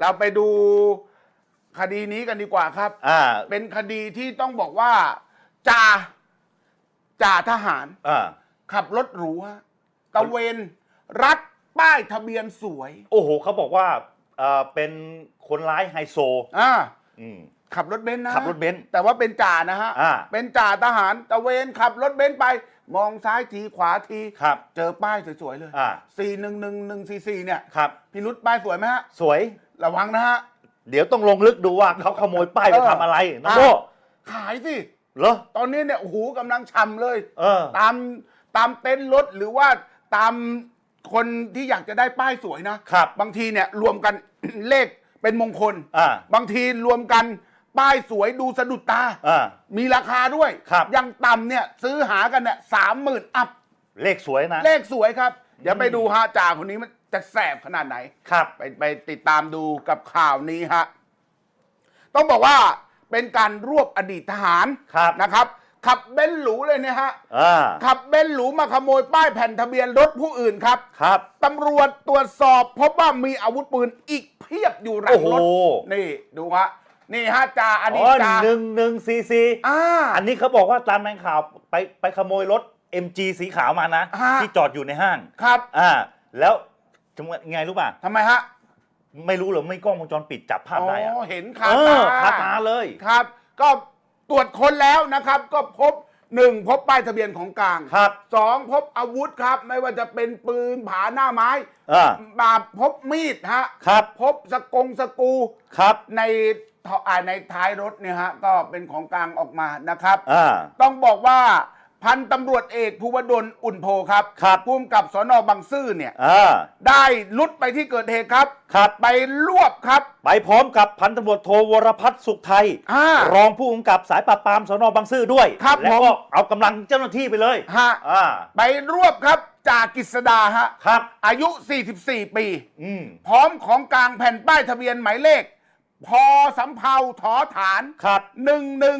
เราไปดูคดีนี้กันดีกว่าครับ อ่าเป็นคดีที่ต้องบอกว่าจ่าจ่าทหารอ่าขับรถหรูฮะตะเวนรัดป้ายทะเบียนสวย โอ้โหเขาบอกว่าเอ่อเป็นคนร้ายไฮโซอ่าอืม ขับรถเบนซ์นะขับรถเบนซ์ แต่ว่าเป็นจ่านะฮะ อ่า เป็นจ่าทหารตะเวนขับรถเบนซ์ไป มองซ้ายทีขวาที ครับ เจอป้ายสวยๆเลยอ่า สี่หนึ่งหนึ่งหนึ่งสี่สี่เนี่ยครับ พี่รุธป้ายสวยไหมฮะ สวย ระวังนะฮะ เดี๋ยวต้องลงลึกดูว่าเขาขโมยป้ายไปเออทำอะไรน้องอะโบขายสิ เหรอ ตอนนี้เนี่ยโอ้โหกำลังฉ่ำเลย เออ ตามตามเต็นท์รถหรือว่าตามคนที่อยากจะได้ป้ายสวยนะครับ บางทีเนี่ยรวมกัน เลขเป็นมงคล อ่า บางทีรวมกัน ป้ายสวยดูสะดุดตา อ่า มีราคาด้วย ครับ อยังต่ำเนี่ยซื้อหากันเนี่ยสามหมื่นอัพ เลขสวยนะ เลขสวยครับ เดี๋ยวไปดูฮะจ่าคนนี้มันจะแสบขนาดไหน ครับ ไปไปติดตามดูกับข่าวนี้ฮะ ต้องบอกว่าเป็นการรวบอดีตทหารครับ นะครับ ขับเบนซ์หรูเลยเนี่ยฮะ อ่า ขับเบนซ์หรูมาขโมยป้ายแผ่นทะเบียนรถผู้อื่นครับ ครับ ตำรวจตรวจสอบพบว่ามีอาวุธปืนอีกเพียบอยู่หลัโอ้งโหรถนี่ดูฮะ นี่ฮะจ่าอดีอ๋ตอจ่าหนึ่งหนึ่งซีซีอ่า อันนี้เขาบอกว่าตามแมงข่าวไปไปขโมยรถ MG สีขาวมานะ ฮะ ที่จอดอยู่ในห้าง ครับอ่า แล้วจังหวะไงรู้ป่ะ ทำไมฮะไม่รู้เหรอไม่กล้องวงจรปิดจับภาพอ๋อได้อะเห็นคาเอตา อคาตาเลย ครับ ก็ตรวจค้นแล้วนะครับ ก็พบหนึ่งพบป้ายทะเบียนของกลางครับ สองพบอาวุธครับ ไม่ว่าจะเป็นปืนผาหน้าไม้อ่ามาพบมีดฮะ ครับ พบสกงสกรูครับ ในท่ ออ่าในท้ายรถเนี่ยฮะก็เป็นของกลางออกมานะครับ อ่า ต้องบอกว่าพันตำรวจเอกภูวดลอุ่นโพครับครับ ภูมิกับสนบางซื่อเนี่ย อ่า ได้ลุดไปที่เกิดเหตุครับ ครับ ไปรวบครับ ไปพร้อมกับพันตำรวจโทวรพัฒน์สุขไทย อ่ารองผู้กำกับสายปราบปรามสนบางซื่อด้วย ครับแล้วผมก็เอากำลังเจ้าหน้าที่ไปเลย ฮะอ่า ไปรวบครับจากกฤษดาฮะครับ อายุ 44 ปี อืม พร้อมของกลางแผ่นป้ายทะเบียนหมายเลข พอสำเภาถอฐานครับ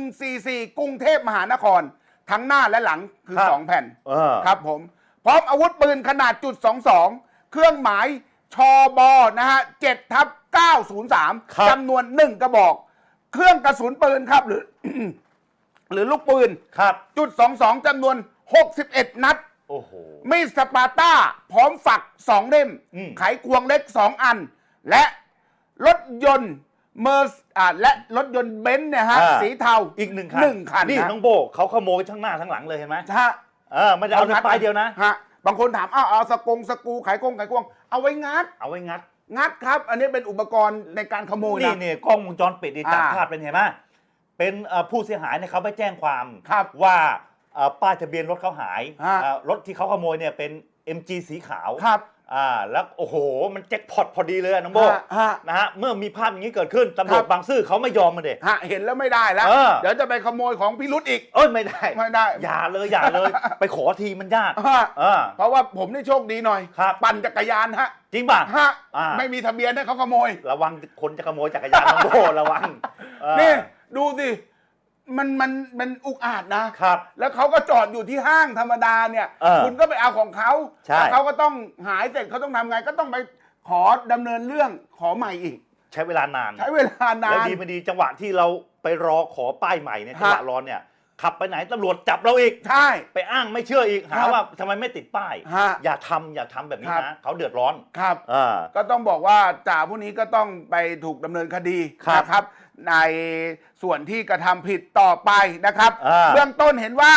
1144กรุงเทพมหานคร ทั้งหน้าและหลังคือครับ2แผ่น เออ ครับผม พร้อมอาวุธปืนขนาดจุด 22 เครื่องหมายชอบอนะฮะ7ทับครับ903จำนวน 1 กระบอก เครื่องกระสุนปืนครับหรือ หรือลูกปืนครับ จุด 22จำนวน 61 นัด โอ้โห มีดสปาร์ต้า พร้อมฝักสองเล่ม อืม ไขควงเล็กสองอัน และรถยนต์ เมอร์อ่าและรถยนต์เบนซ์เนี่ยฮะอ่า สีเทาอีกหนึ่งคันหนึ่งคันนี่นะน้องโบเขาขโมยทั้งหน้าทั้งหลังเลยเห็นไหมฮะ เออไม่ได้เอาแต่ป้ายเดียวนะ ฮะบางคนถามอ้าวเอาสกงสกรูไขกงไขควง เอาไว้งัด เอาไว้งัด งัดครับ อันนี้เป็นอุปกรณ์ในการขโมยนี่นะ เนี่ยกล้องวงจรปิดนี่จับอ่าภาพเป็นเห็นไหมเป็นเอ่อผู้เสียหายเนี่ยเขาไปแจ้งความครับว่าเอ่อป้ายทะเบียนรถเขาหายฮะ เอ่อรถที่เขาขโมยเนี่ยเป็น MG สีขาว ครับ อ่าแล้วโอ้โห มันแจ็คพอตพอดีเลยอะน้องโบฮะฮะ นะฮะเมื่อมีภาพอย่างนี้เกิดขึ้นตำรวจครับ บางซื่อเขาไม่ยอมมาเด็ ฮะเห็นแล้วไม่ได้แล้ว เออ เดี๋ยวจะไปขโมยของพิรุษอีก เอ้ยไม่ได้ ไม่ได้ อย่าเลยอย่าเลย ไปขอทีมันยากฮะเออเพราะว่าผมนี่โชคดีหน่อย ครับ ปั่นจักรยานฮะจริงป่ะ ฮะอ่า ไม่มีทะเบียนให้เขาขโมย ระวังคนจะขโมยจักรยานน้องโบระวังเออ นี่ดูสิ มันมันมันอุกอาจนะครับ แล้วเขาก็จอดอยู่ที่ห้างธรรมดาเนี่ย เออคุณก็ไปเอาของเขาใช่ แล้วเขาก็ต้องหายเสร็จเขาต้องทำไงก็ต้องไปขอดำเนินเรื่องขอใหม่อีก ใช้เวลานาน ใช้เวลานานแล้วดีไม่ดีจังหวะที่เราไปรอขอป้ายใหม่เนี่ยจังหวะฮะรอเนี่ย ขับไปไหนตำรวจจับเราอีก ใช่ ไปอ้างไม่เชื่ออีกครัหาบว่าทำไมไม่ติดป้าย ฮะอย่าทำอย่าทำแบบนี้ครับ นะเขาเดือดร้อนครับ อ่า ก็ต้องบอกว่าจ่าผู้นี้ก็ต้องไปถูกดำเนินคดีครับนะครับ ในส่วนที่กระทำผิดต่อไปนะครับอ่าเบื้องต้นเห็นว่า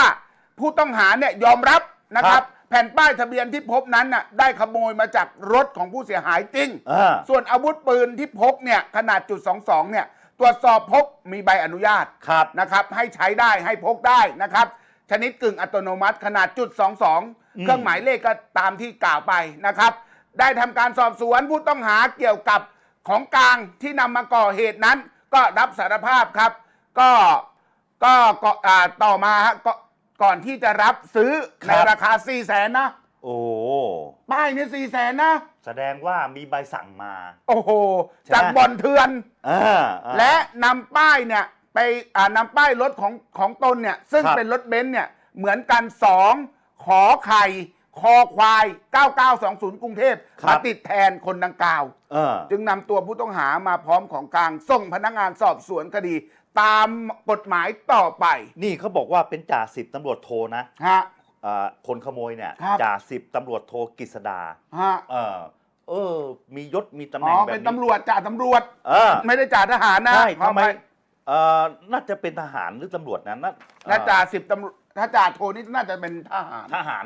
ผู้ต้องหาเนี่ยยอมรับนะคครัรับ บ แผ่นป้ายทะเบียนที่พบนั้นน่ะได้ขโมยมาจากรถของผู้เสียหายจริง อ่า ส่วนอาวุธปืนที่พกเนี่ยขนาดจุด22เนี่ย ตรวจสอบพบมีใบอนุญาตครับนะครับให้ใช้ได้ให้พกได้นะครับ ชนิดกึ่งอัตโนมัติขนาดจุด22 เครื่องหมายเลขก็ตามที่กล่าวไปนะครับ ได้ทำการสอบสวนผู้ต้องหาเกี่ยวกับของกลางที่นำมาก่อเหตุนั้น ก็รับสารภาพครับ ก็ก็ก็อ่าต่อมาฮะก็ก่อนที่จะรับซื้อคในรับ ราคา4 0 0แสนนะ โอ้ป้ายนี่4 0 0แสนนะ แสดงว่ามีใบสั่งมา โอ้โห ใช่ไหม จากบ่อนเถื่อน อ่าอ่า และนำป้ายเนี่ยไปอ่านำป้ายรถของของตนเนี่ย ซึ่งครับ เป็นรถเบนซ์เนี่ย เหมือนกันสองขอไข่ คอควาย 9920 กรุงเทพครับมาติดแทนคนดังกล่าว เออ จึงนำตัวผู้ต้องหามาพร้อมของกลาง ส่งพนักงานสอบสวนคดี ตามกฎหมายต่อไปนี่เขาบอกว่าเป็นจ่าสิบตำรวจโทนะ ฮะ เอ่อคนขโมยเนี่ยครับ จ่าสิบตำรวจโทกฤษดาฮะเออเออ มียศมีตำแหอ๋น่องแบบเป็นนี้ตำรวจจ่าตำรวจ เออไม่ได้จ่าทหารนะใช่ขอทำไมอภัยเอ่อน่าจะเป็นทหารหรือตำรวจนะน่าถ้าเอ่อจ่าสิบตำรวจถ้าจ่าโทนี่น่าจะเป็นทหาร ทหาร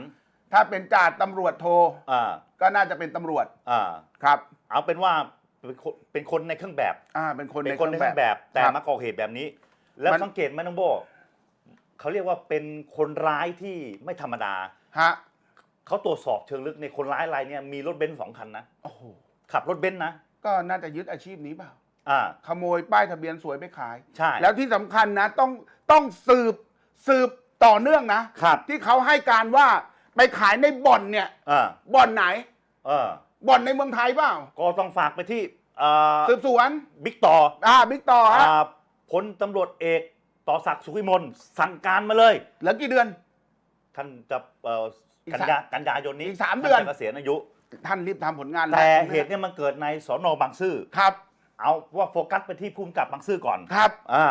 ถ้าเป็นจ่าตำรวจโทอ่าก็น่าจะเป็นตำรวจอ่าครับเอาเป็นว่าเป็นคนเป็นคนในเครื่องแบบ อ่าเป็นคนเป็ในนคนในเครื่องแบบ แต่ครับ มาก่อเหตุแบบนี้ แล้วมัน สังเกตไหมน้องโบ เขาเรียกว่าเป็นคนร้ายที่ไม่ธรรมดา ฮะเขาตรวจสอบเชิงลึกในคนร้ายรายเนี้มีรถเบนซ์สองคันนะ โอ้โหขับรถเบนซ์นะ ก็น่าจะยึดอาชีพนี้เปล่าอ่า ขโมยป้ายทะเบียนสวยไปขาย ใช่ แล้วที่สำคัญนะ ต้องต้องสืบสืบต่อเนื่องนะครับ ที่เขาให้การว่าไปขายในบ่อนเนี่ย อ่าบ่อนไหน เออบ่อนในเมืองไทยเปล่า ก็ต้องฝากไปที่เอ่อสืบสวนบิ๊กต่ออ่าบิ๊กต่อฮะ อ่าพลตำรวจเอก ต่อศักดิ์สุขวิมลสั่งการมาเลย เหลือกี่เดือน ท่านจะเอ่ออีกกันสามยากันยายนนี้อีกสามท่เดือนจะเกษียณอายุ ท่านรีบทำผลงานล้วแต่เหตุเนี่ยมันเกิดในสอนอบางซื่อครับเอาว่าโฟกัสไปที่ภูมิกับบางซื่อก่อนครับ อ่า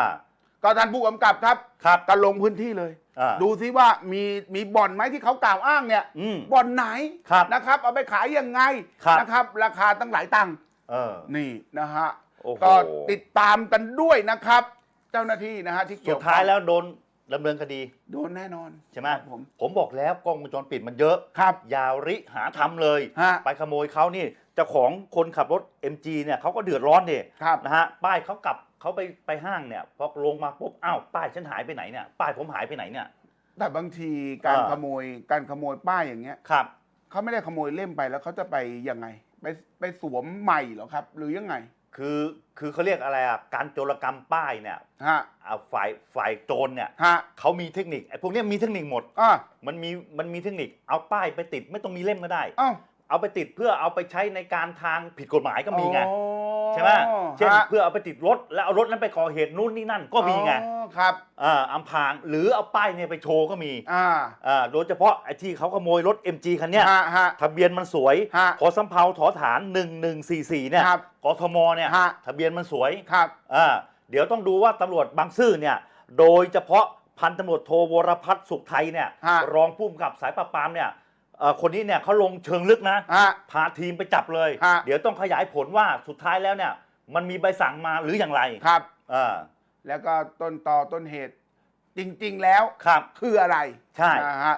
ก็ท่านผู้กำกับครับครับก็ลงพื้นที่เลย อ่าดูซิว่ามีมีบ่อนไหมที่เขากล่าวอ้างเนี่ยอืม บ่อนไหนครับนะครับ เอาไปขายยังไงครับ นะครับ ราคาตั้งหลายตังค์เออนี่นะฮะ โอ้โหก็ติดตามกันด้วยนะครับ เจ้าหน้าที่นะฮะที่เกี่สุยวดท้ายแล้วโดนดำเนินคดีโดนแน่นอน ใช่ไหมครับผม ผมบอกแล้วกล้องวงจรปิดมันเยอะ ครับอยาริหาทำเลย ฮะไปขโมยเขานี่เจ้าของคนขับรถ MG เนี่ยเขาก็เดือดร้อนเนี่ยครับ นะฮะป้ายเขากลับเขาไปไปห้างเนี่ยพอลงมาปุ๊บอ้าวป้ายฉันหายไปไหนเนี่ยป้ายผมหายไปไหนเนี่ย แต่บางทีการอ่าขโมยการขโมยป้ายอย่างเงี้ยครับ เขาไม่ได้ขโมยเล่มไปแล้วเขาจะไปยังไง ไปไปสวมใหม่เหรอครับ หรือยังไง คือคือเขาเรียกอะไรอะการโจรกรรมป้ายเนี่ยฮะอ่าฝ่ายฝ่ายโจรเนี่ยฮะเขามีเทคนิคไอ้พวกเนี้ยมีเทคนิคหมด อะมันมีมันมีเทคนิคเอาป้ายไปติดไม่ต้องมีเล่มก็ได้ เอ้าเอาไปติดเพื่อเอาไปใช้ในการทางผิดกฎหมายก็มีไง อ๋อ ใช่ไหมเช่นฮะเพื่อเอาไปติดรถแล้วเอารถนั้นไปก่อเหตุนู่นนี่นั่นก็มีไงอ๋อครับอ่าอำพรางหรือเอาป้ายเนี่ยไปโชว์ก็มีอ่าอ่าโดยเฉพาะไอ้ที่เขาขโมยรถ MG คันเนี้ยฮะฮะทะเบียนมันสวยฮะขอสำเภาถอฐาน 1144เนี่ยครับกทมเนี่ยฮะทะเบียนมันสวยครับอ่าเดี๋ยวต้องดูว่าตำรวจบางซื่อเนี่ยโดยเฉพาะพันตำรวจโทวรพัฒน์สุขไทยเนี่ยฮะรองผู้กำกับสายปราบปรามเนี่ย เอ่อคนนี้เนี่ยเขาลงเชิงลึกนะ ฮะ พาทีมไปจับเลย ฮะ เดี๋ยวต้องขยายผลว่าสุดท้ายแล้วเนี่ย มันมีใบสั่งมาหรืออย่างไรครับ อ่าแล้วก็ต้นต่อต้นเหตุจริง ๆ แล้ว ครับ คืออะไรใช่ นะฮะ